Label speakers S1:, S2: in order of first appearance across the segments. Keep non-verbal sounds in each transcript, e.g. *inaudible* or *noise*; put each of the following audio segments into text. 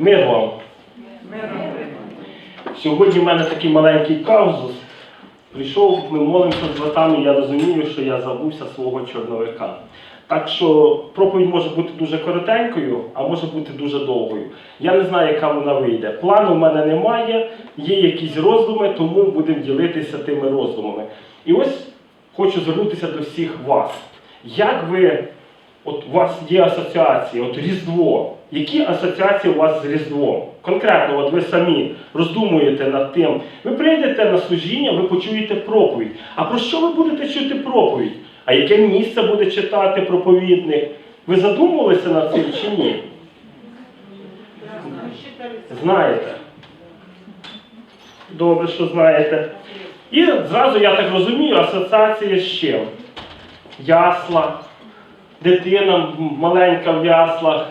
S1: Мир вам. Сьогодні в мене такий маленький казус. Прийшов, ми молимося з братами, я розумію, що я забувся свого чорновика. Так що проповідь може бути дуже коротенькою, а може бути дуже довгою. Я не знаю, яка вона вийде. Плану в мене немає, є якісь роздуми, тому будемо ділитися тими роздумами. І ось хочу звернутися до всіх вас. Як ви, от у вас є асоціації, от Різдво. Які асоціації у вас з Різдвом? Конкретно, от ви самі роздумуєте над тим. Ви прийдете на служіння, ви почуєте проповідь. А про що ви будете чути проповідь? А яке місце буде читати проповідник? Ви задумувалися над цим чи ні? Знаєте. Добре, що знаєте. І зразу, я так розумію, асоціація з чим? Ясла, дитина маленька в яслах,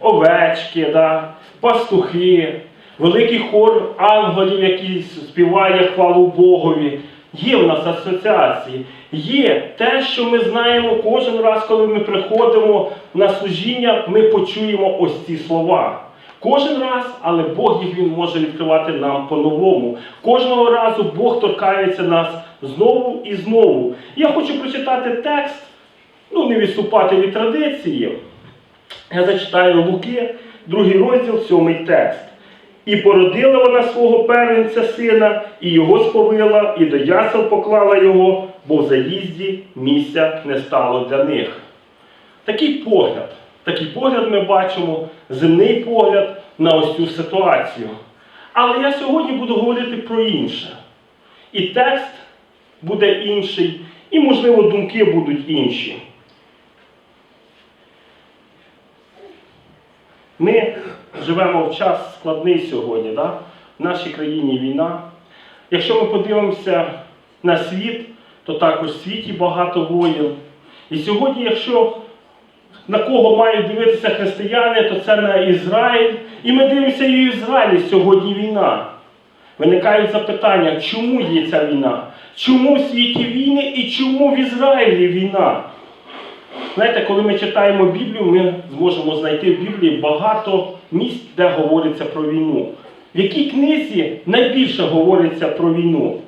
S1: овечки, да, пастухи, великий хор ангелів, який співає хвалу Богові. Є в нас асоціації. Є те, що ми знаємо кожен раз, коли ми приходимо на служіння, ми почуємо ось ці слова. Кожен раз, але Бог їх він може відкривати нам по-новому. Кожного разу Бог торкається нас знову і знову. Я хочу прочитати текст, ну не відступати від традиції. Я зачитаю Луки, другий розділ, сьомий текст. І породила вона свого первенця сина, і його сповила, і до ясел поклала його, бо в заїзді місця не стало для них. Такий погляд, такий погляд ми бачимо, земний погляд на ось цю ситуацію. Але я сьогодні буду говорити про інше. І текст буде інший, і, можливо, думки будуть інші. Ми живемо в час складний сьогодні, да? в нашій країні війна. Якщо ми подивимося на світ, то також в світі багато воїн. І сьогодні, якщо на кого мають дивитися християни, то це на Ізраїль. І ми дивимося і в Ізраїлі сьогодні війна. Виникають запитання, чому є ця війна? Чому в світі війни і чому в Ізраїлі війна? Знаєте, коли ми читаємо Біблію, ми зможемо знайти в Біблії багато місць, де говориться про війну. В якій книзі найбільше говориться про війну?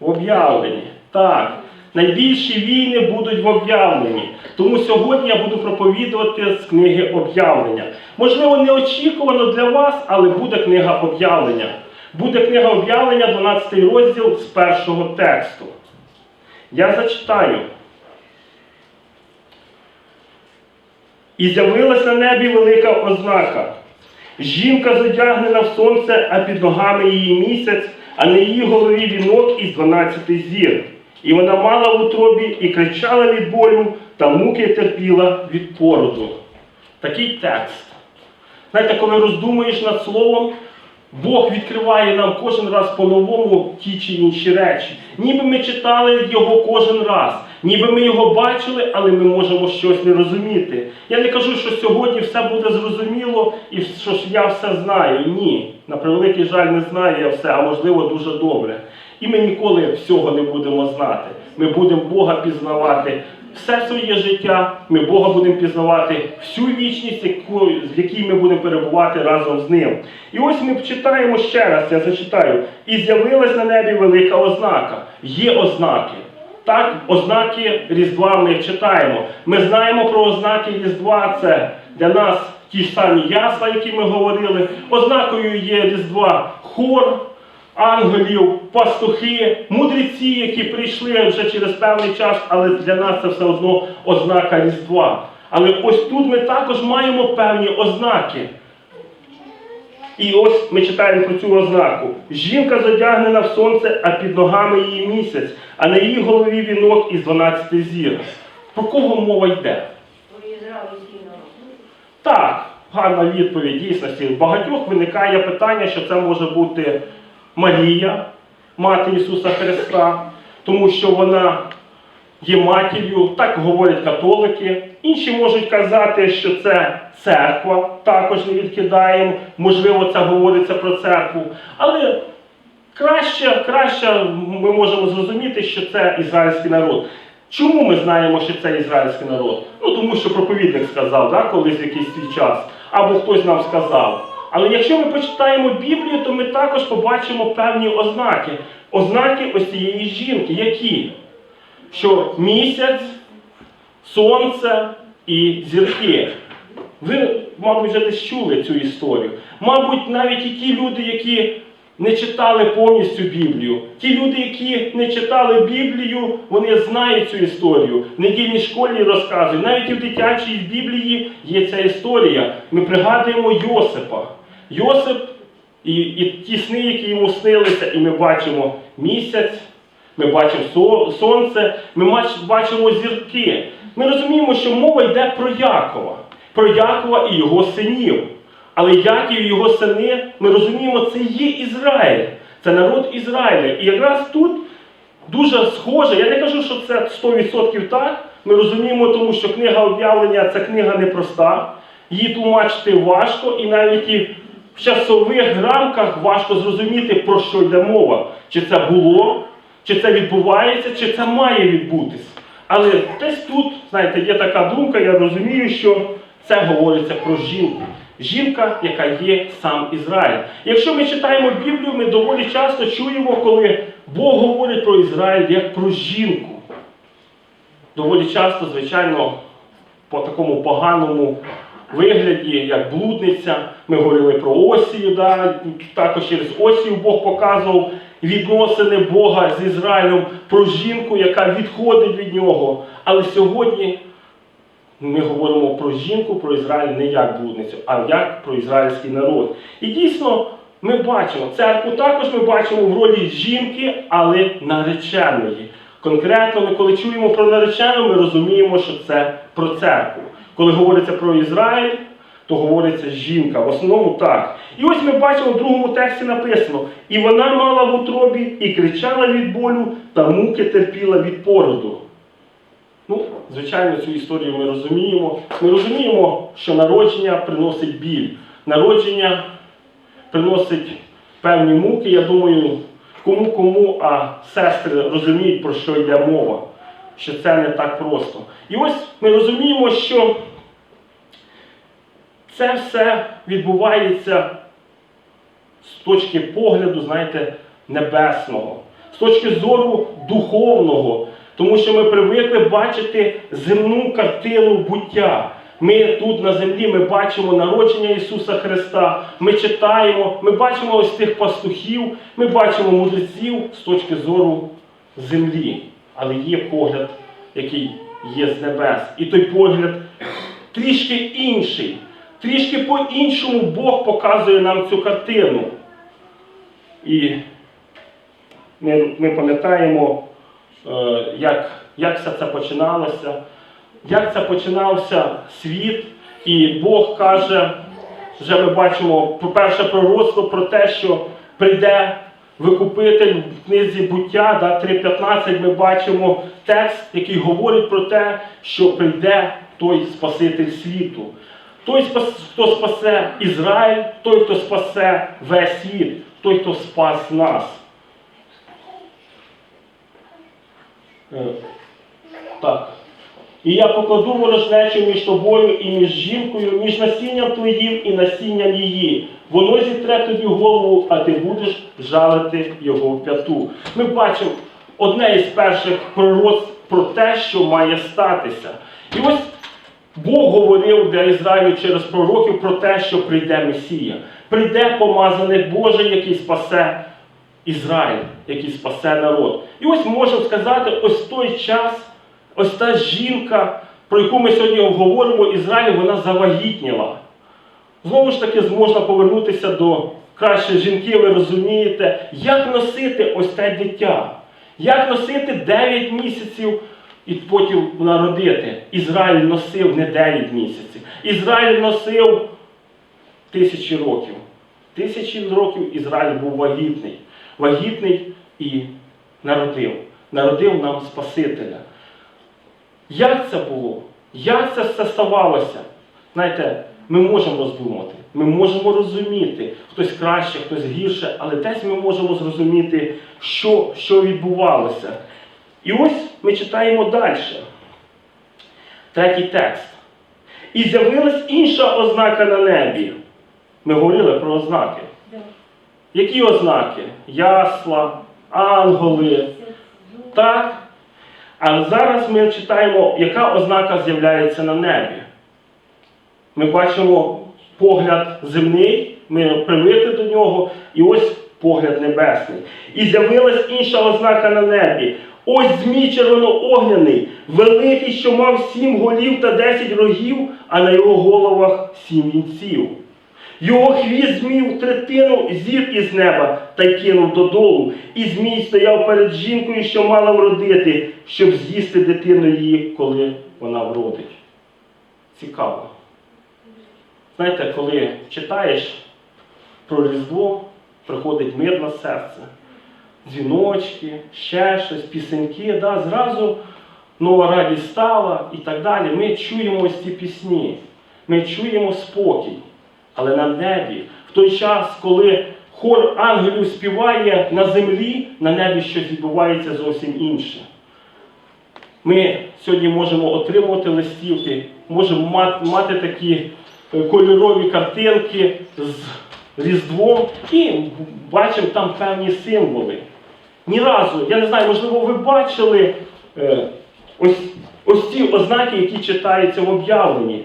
S1: В об'явленні. Так. Найбільші війни будуть в об'явленні. Тому сьогодні я буду проповідувати з книги об'явлення. Можливо, неочікувано для вас, але буде книга об'явлення. Буде книга об'явлення, 12 розділ з першого тексту. Я зачитаю. І з'явилась на небі велика ознака. Жінка задягнена в сонце, а під ногами її місяць, а на її голові вінок із 12 зір. І вона мала в утробі і кричала від болю, та муки терпіла від породу. Такий текст. Знаєте, коли роздумуєш над словом, Бог відкриває нам кожен раз по-новому ті чи інші речі. Ніби ми читали його кожен раз, ніби ми його бачили, але ми можемо щось не розуміти. Я не кажу, що сьогодні все буде зрозуміло і що ж я все знаю. Ні. На превеликий жаль, не знаю я все, а можливо дуже добре. І ми ніколи всього не будемо знати. Ми будемо Бога пізнавати. Все своє життя ми Бога будемо пізнавати всю вічність, яку, в якій ми будемо перебувати разом з ним. І ось ми читаємо ще раз, я зачитаю. І з'явилась на небі велика ознака. Є ознаки. Так, ознаки Різдва ми читаємо. Ми знаємо про ознаки Різдва. Це для нас ті ж самі ясла, які ми говорили. Ознакою є Різдва хор ангелів, пастухи, мудреці, які прийшли вже через певний час, але для нас це все одно ознака Різдва. Але ось тут ми також маємо певні ознаки. І ось ми читаємо про цю ознаку. Жінка задягнена в сонце, а під ногами її місяць, а на її голові вінок із 12 зір. Про кого мова йде? Так, гарна відповідь дійсності. В багатьох виникає питання, що це може бути Марія, мати Ісуса Христа, тому що вона є матір'ю, так говорять католики. Інші можуть казати, що це церква, також не відкидаємо. Можливо, це говориться про церкву. Але краще, краще ми можемо зрозуміти, що це ізраїльський народ. Чому ми знаємо, що це ізраїльський народ? Ну тому що проповідник сказав, да, колись якийсь свій час, або хтось нам сказав. Але якщо ми почитаємо Біблію, то ми також побачимо певні ознаки. Ознаки ось цієї жінки, які? Що місяць, сонце і зірки. Ви, мабуть, вже десь чули цю історію. Мабуть, навіть і ті люди, які не читали повністю Біблію, ті люди, які не читали Біблію, вони знають цю історію. В недільній школі розказують. Навіть і в дитячій Біблії є ця історія. Ми пригадуємо Йосипа. Йосип і, і ті сни, які йому снилися, і ми бачимо місяць, ми бачимо сонце, ми бачимо зірки. Ми розуміємо, що мова йде про Якова, про Якова і його синів. Але Яків і його сини, ми розуміємо, це є Ізраїль, це народ Ізраїля. І якраз тут дуже схоже, я не кажу, що це 100% так. Ми розуміємо, тому що книга об'явлення це книга непроста, її тлумачити важко, і навіть в часових рамках важко зрозуміти, про що йде мова. Чи це було, чи це відбувається, чи це має відбутись. Але десь тут, знаєте, є така думка, я розумію, що це говориться про жінку. Жінка, яка є сам Ізраїль. Якщо ми читаємо Біблію, ми доволі часто чуємо, коли Бог говорить про Ізраїль як про жінку. Доволі часто, звичайно, по такому поганому вигляді, як блудниця. Ми говорили про Осію, да? також через Осію Бог показував відносини Бога з Ізраїлем про жінку, яка відходить від нього. Але сьогодні ми говоримо про жінку, про Ізраїль не як блудницю, а як про ізраїльський народ. І дійсно, ми бачимо, церкву також ми бачимо в ролі жінки, але нареченої. Конкретно, ми коли чуємо про наречену, ми розуміємо, що це про церкву. Коли говориться про Ізраїль, то говориться жінка. В основному так. І ось ми бачимо в другому тексті написано: і вона мала в утробі і кричала від болю, та муки терпіла від породу. Ну, звичайно, цю історію ми розуміємо. Ми розуміємо, що народження приносить біль. Народження приносить певні муки. Я думаю, кому кому, а сестри розуміють, про що йде мова, що це не так просто. І ось ми розуміємо, що це все відбувається з точки погляду, знаєте, небесного, з точки зору духовного. Тому що ми привикли бачити земну картину буття. Ми тут на землі ми бачимо народження Ісуса Христа, ми читаємо, ми бачимо ось тих пастухів, ми бачимо мудреців з точки зору землі. Але є погляд, який є з небес. І той погляд трішки інший. Трішки по-іншому Бог показує нам цю картину. І ми, ми пам'ятаємо, е, як, як все це починалося, як це починався світ, і Бог каже, вже ми бачимо, по-перше, пророцтво про те, що прийде викупитель в книзі буття, да, 3.15 ми бачимо текст, який говорить про те, що прийде той Спаситель світу. Той, хто спасе Ізраїль, той, хто спасе весь світ, той, хто спас нас. Е, Так. І я покладу ворожнечу між тобою і між жінкою, між насінням твоїм і насінням її. Воно зітре тобі голову, а ти будеш жалити його в п'яту. Ми бачимо одне із перших пророцтв про те, що має статися. І ось Бог говорив для Ізраїлю через пророків про те, що прийде Месія. Прийде помазаний Божий, який спасе Ізраїль, який спасе народ. І ось можемо сказати, ось той час, ось та жінка, про яку ми сьогодні говоримо, Ізраїль, вона завагітніла. Знову ж таки, можна повернутися до краще жінки, ви розумієте, як носити ось те дитя, як носити 9 місяців і потім народити. Ізраїль носив не 9 місяців. Ізраїль носив тисячі років. Тисячі років Ізраїль був вагітний. Вагітний і народив. Народив нам Спасителя. Як це було? Як це все ставалося? Знаєте, ми можемо роздумати, ми можемо розуміти, хтось краще, хтось гірше, але десь ми можемо зрозуміти, що, що відбувалося. І ось ми читаємо далі. Третій текст. І з'явилась інша ознака на небі. Ми говорили про ознаки. Які ознаки? Ясла, ангели. Так? А зараз ми читаємо, яка ознака з'являється на небі. Ми бачимо погляд земний, ми привикли до нього, і ось погляд небесний. І з'явилась інша ознака на небі. Ось змій червоно-огняний, великий, що мав сім голів та десять рогів, а на його головах сім вінців. Його хвіст змів третину зір із неба та кинув додолу. І змій стояв перед жінкою, що мала вродити, щоб з'їсти дитину її, коли вона вродить. Цікаво. Знаєте, коли читаєш про Різдво, приходить мир на серце, дзвіночки, ще щось, пісеньки, да, зразу нова радість стала і так далі. Ми чуємо ось ці пісні, ми чуємо спокій. Але на небі, в той час, коли хор ангелів співає на землі, на небі щось відбувається зовсім інше. Ми сьогодні можемо отримувати листівки, можемо мати, такі кольорові картинки з Різдвом і бачимо там певні символи. Ні разу, я не знаю, можливо, ви бачили е, ось, ось ці ознаки, які читаються в об'явленні.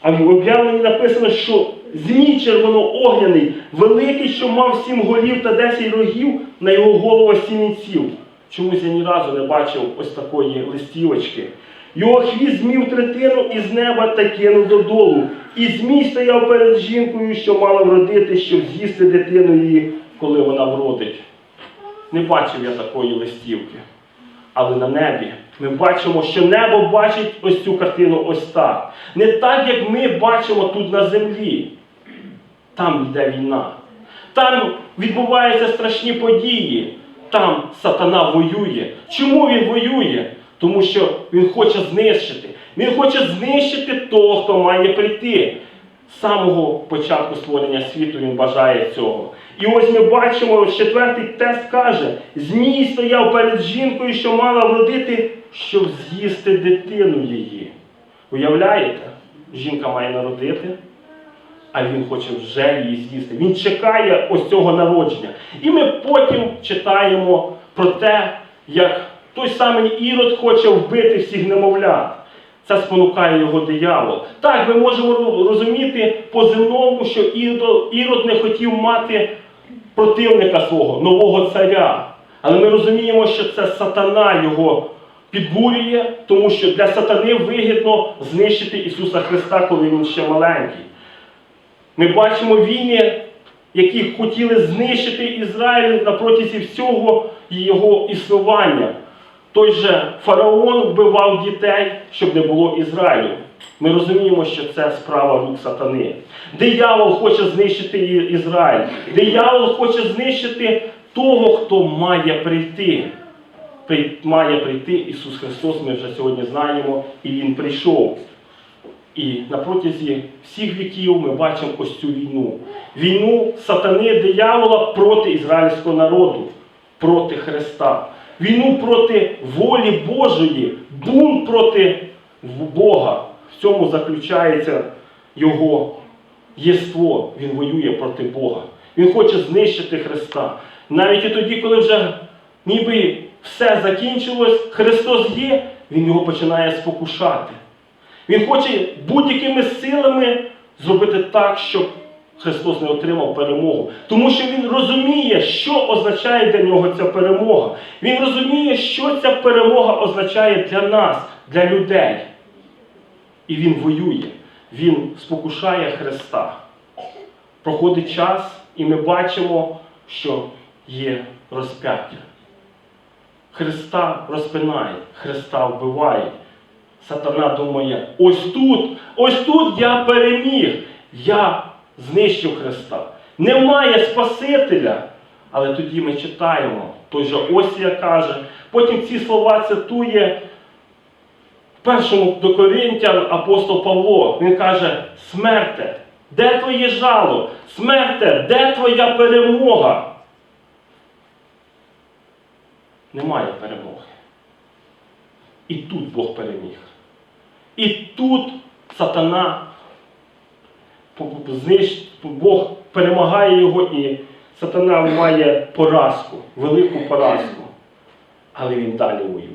S1: А в об'явленні написано, що змій червоно-огняний, великий, що мав сім голів та десять рогів, на його голову сім вінців. Чомусь я ні разу не бачив ось такої листівочки. Його хвіст змів третину із неба та кинув додолу. І змій стояв перед жінкою, що мала вродити, щоб з'їсти дитину її, коли вона вродить. Не бачив я такої листівки. Але на небі ми бачимо, що небо бачить ось цю картину ось так. Не так, як ми бачимо тут на землі. Там йде війна. Там відбуваються страшні події. Там сатана воює. Чому він воює? Тому що він хоче знищити. Він хоче знищити того, хто має прийти. З самого початку створення світу він бажає цього. І ось ми бачимо, четвертий тест каже: Змій стояв перед жінкою, що мала вродити, щоб з'їсти дитину її. Уявляєте? Жінка має народити, а він хоче вже її з'їсти. Він чекає ось цього народження. І ми потім читаємо про те, як той самий Ірод хоче вбити всіх немовлят. Це спонукає його диявол. Так, ми можемо розуміти по земному, що Ірод не хотів мати противника свого, нового царя. Але ми розуміємо, що це сатана його підбурює, тому що для сатани вигідно знищити Ісуса Христа, коли Він ще маленький. Ми бачимо війни, які хотіли знищити Ізраїль на протязі всього його існування. Той же фараон вбивав дітей, щоб не було Ізраїлю. Ми розуміємо, що це справа рук сатани. Диявол хоче знищити Ізраїль. Диявол хоче знищити того, хто має прийти. При- Має прийти Ісус Христос, ми вже сьогодні знаємо, і Він прийшов. І на протязі всіх віків ми бачимо ось цю війну. Війну сатани диявола проти ізраїльського народу, проти Христа. Війну проти волі Божої, бунт проти Бога. В цьому заключається його єство. Він воює проти Бога. Він хоче знищити Христа. Навіть і тоді, коли вже ніби все закінчилось, Христос є, Він його починає спокушати. Він хоче будь-якими силами зробити так, щоб Христос не отримав перемогу. Тому що Він розуміє, що означає для нього ця перемога. Він розуміє, що ця перемога означає для нас, для людей. І він воює, він спокушає Христа. Проходить час, і ми бачимо, що є розп'яття. Христа розпинає, Христа вбиває. Сатана думає, ось тут, ось тут я переміг, я знищив Христа. Немає Спасителя. Але тоді ми читаємо, той же Осія каже, потім ці слова цитує в першому до Коринтян апостол Павло. Він каже: смерте, де твоє жало? Смерте, де твоя перемога? немає перемоги. І тут Бог переміг. І тут сатана знищ- Бог перемагає його, і сатана має поразку, велику поразку. Але він далі воює.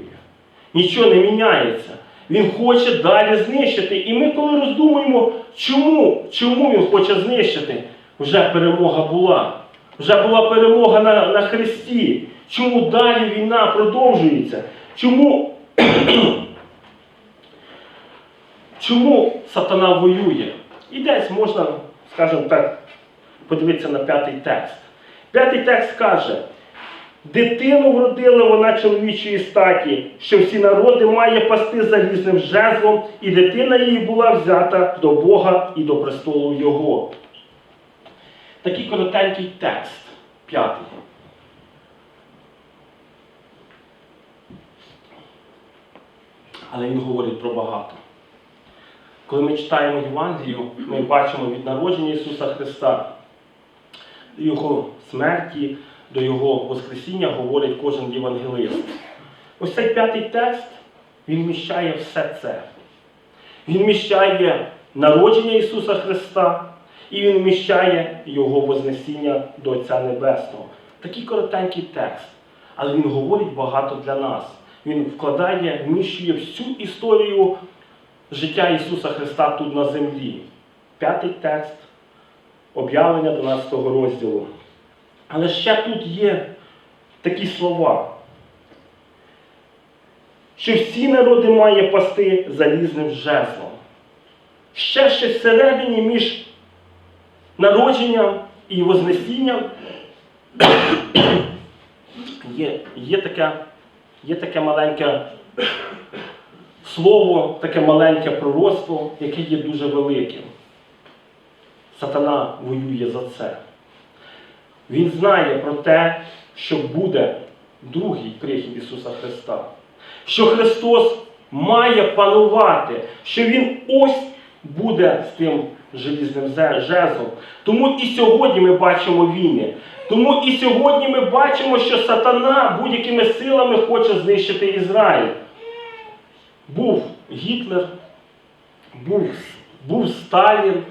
S1: Нічого не міняється. Він хоче далі знищити. І ми, коли роздумуємо, чому, чому він хоче знищити, вже перемога була. Вже була перемога на, на Христі. Чому далі війна продовжується? Чому, *clears throat* чому сатана воює? І десь можна, скажімо так, подивитися на п'ятий текст. П'ятий текст каже, дитину вродила вона чоловічої статі, що всі народи має пасти залізним жезлом, і дитина її була взята до Бога і до престолу Його. Такий коротенький текст, п'ятий. Але він говорить про багато. Коли ми читаємо Євангелію, ми бачимо від народження Ісуса Христа, Його смерті, до Його Воскресіння говорить кожен євангелист. Ось цей п'ятий текст, він вміщає все це. Він вміщає народження Ісуса Христа, і Він вміщає Його Вознесіння до Отця Небесного. Такий коротенький текст, але він говорить багато для нас. Він вкладає, вміщує всю історію життя Ісуса Христа тут на землі. П'ятий текст об'явлення 12 розділу. Але ще тут є такі слова, що всі народи має пасти залізним жезлом. Ще щось всередині між народженням і Вознесінням є, є, таке, є таке маленьке слово, таке маленьке пророцтво, яке є дуже великим. Сатана воює за це. Він знає про те, що буде другий прихід Ісуса Христа. Що Христос має панувати, що Він ось буде з тим желізним жезлом. Тому і сьогодні ми бачимо війни. Тому і сьогодні ми бачимо, що сатана будь-якими силами хоче знищити Ізраїль. Був Гітлер, був, був Сталін,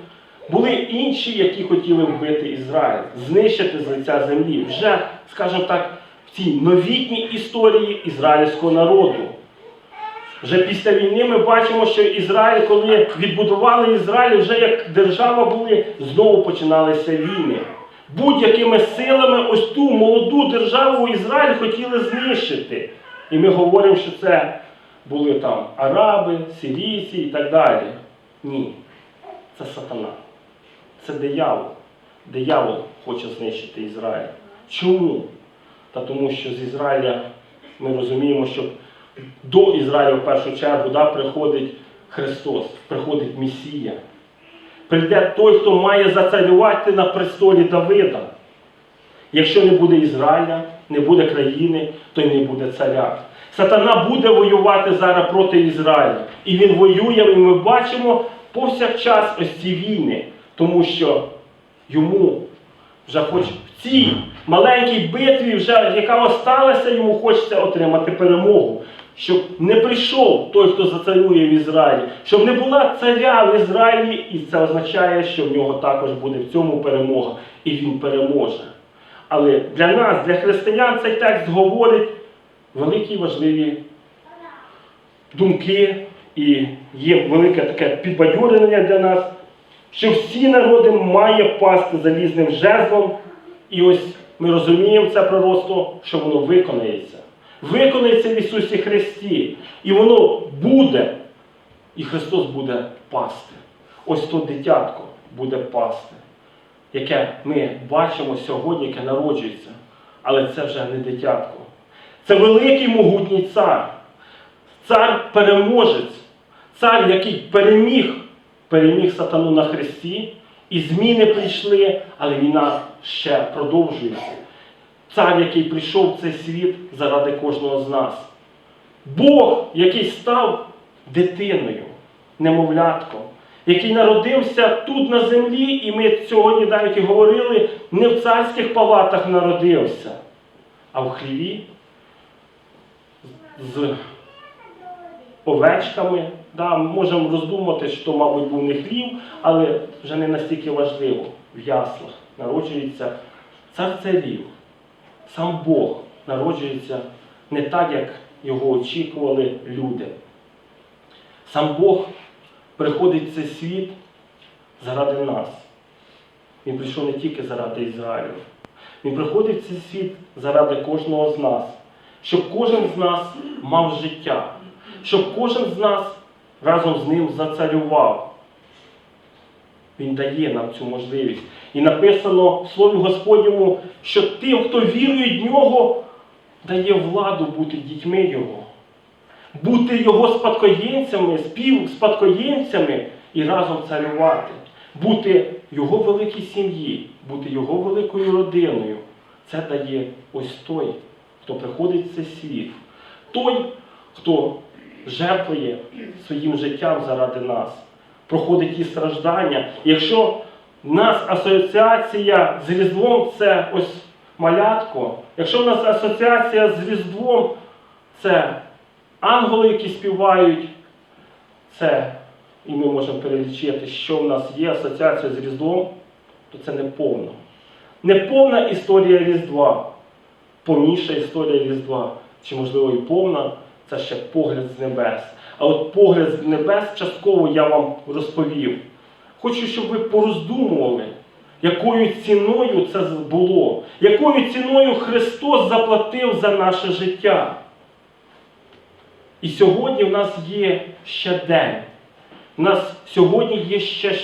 S1: були інші, які хотіли вбити Ізраїль, знищити з лиця землі. Вже, скажімо так, в цій новітній історії ізраїльського народу. Вже після війни ми бачимо, що Ізраїль, коли відбудували Ізраїль, вже як держава були, знову починалися війни. Будь-якими силами ось ту молоду державу Ізраїль хотіли знищити. І ми говоримо, що це були там араби, сирійці і так далі. Ні, це сатана. Це диявол. Диявол хоче знищити Ізраїль. Чому? Та тому що з Ізраїля ми розуміємо, що до Ізраїля в першу чергу да, приходить Христос, приходить Месія. Прийде той, хто має зацарювати на престолі Давида. Якщо не буде Ізраїля, не буде країни, то й не буде царя. Сатана буде воювати зараз проти Ізраїля. І він воює, і ми бачимо повсякчас ось ці війни, тому що йому вже хоч в цій маленькій битві, вже, яка осталася, йому хочеться отримати перемогу. Щоб не прийшов той, хто зацарює в Ізраїлі, щоб не була царя в Ізраїлі, і це означає, що в нього також буде в цьому перемога, і він переможе. Але для нас, для християн, цей текст говорить великі важливі думки, і є велике таке підбадьорення для нас, що всі народи має пасти залізним жезлом, і ось ми розуміємо це пророцтво, що воно виконається. Виконається в Ісусі Христі. І воно буде, і Христос буде пасти. Ось то дитятко буде пасти, яке ми бачимо сьогодні, яке народжується. Але це вже не дитятко. Це великий могутній цар. Цар переможець, цар, який переміг, переміг сатану на хресті, і зміни прийшли, але війна ще продовжується. Цар, який прийшов в цей світ заради кожного з нас. Бог, який став дитиною, немовлятком, який народився тут на землі, і ми сьогодні навіть і говорили, не в царських палатах народився, а в хліві з овечками. Да, ми можемо роздумати, що, мабуть, був не хлів, але вже не настільки важливо. В яслах народжується цар царів. Сам Бог народжується не так, як його очікували люди. Сам Бог приходить цей світ заради нас. Він прийшов не тільки заради Ізраїлю. Він приходить в цей світ заради кожного з нас, щоб кожен з нас мав життя, щоб кожен з нас разом з ним зацарював. Він дає нам цю можливість. І написано в Слові Господньому, що тим, хто вірує в нього, дає владу бути дітьми Його, бути Його спадкоємцями, співспадкоємцями і разом царювати, бути Його великій сім'ї, бути Його великою родиною. Це дає ось той, хто приходить в цей світ. Той, хто жертвує своїм життям заради нас, проходить ті страждання. Якщо в нас асоціація з Різдвом це ось малятко, якщо в нас асоціація з Різдвом це ангели, які співають, це, і ми можемо перелічити, що в нас є асоціація з Різдвом, то це неповно. Неповна історія Різдва, повніша історія Різдва, чи можливо і повна, це ще погляд з небес. А от погляд з небес частково я вам розповів. Хочу, щоб ви пороздумували, якою ціною це було, якою ціною Христос заплатив за наше життя. І сьогодні в нас є ще день. У нас сьогодні є ще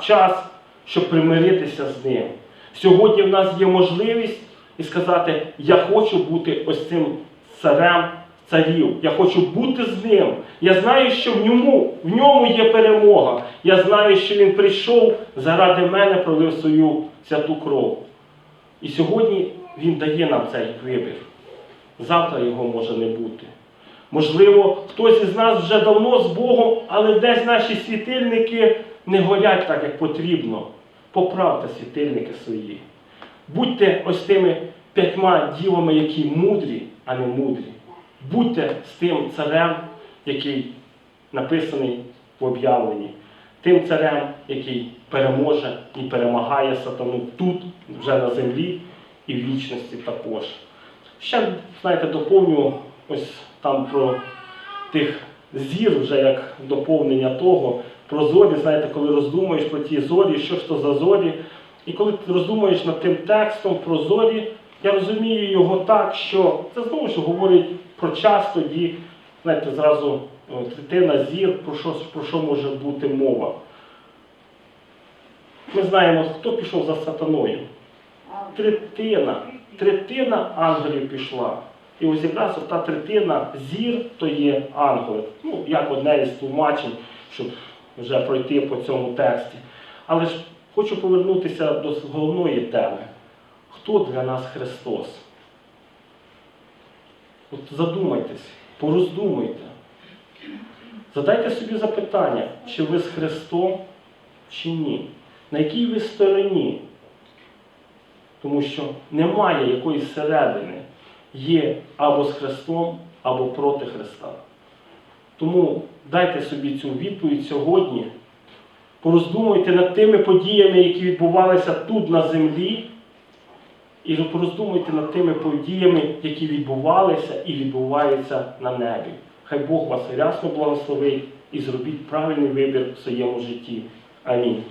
S1: час, щоб примиритися з ним. Сьогодні в нас є можливість і сказати, я хочу бути ось цим царем царів. Я хочу бути з ним. Я знаю, що в ньому, в ньому є перемога. Я знаю, що він прийшов заради мене, пролив свою святу кров. І сьогодні він дає нам цей вибір. Завтра його може не бути. Можливо, хтось із нас вже давно з Богом, але десь наші світильники не горять так, як потрібно. Поправте світильники свої. Будьте ось тими п'ятьма дівами, які мудрі, а не мудрі. Будьте з тим царем, який написаний в об'явленні, тим царем, який переможе і перемагає сатану тут, вже на землі і в вічності також. Ще, знаєте, доповню ось там про тих зір, вже як доповнення того, про зорі, знаєте, коли роздумуєш про ті зорі, що ж то за зорі. І коли ти роздумуєш над тим текстом про зорі, я розумію його так, що це знову ж говорить про час тоді, знаєте, зразу третина зір, про що, про що може бути мова. Ми знаємо, хто пішов за сатаною. Третина. Третина ангелів пішла. І ось якраз та третина зір то є ангели. Ну, як одне із тлумачень, щоб вже пройти по цьому тексті. Але ж хочу повернутися до головної теми. Хто для нас Христос? От задумайтесь, пороздумуйте. Задайте собі запитання, чи ви з Христом, чи ні. На якій ви стороні? Тому що немає якоїсь середини. Є або з Христом, або проти Христа. Тому дайте собі цю відповідь сьогодні. Пороздумуйте над тими подіями, які відбувалися тут на землі, і пороздумуйте над тими подіями, які відбувалися і відбуваються на небі. Хай Бог вас рясно благословить і зробіть правильний вибір в своєму житті. Амінь.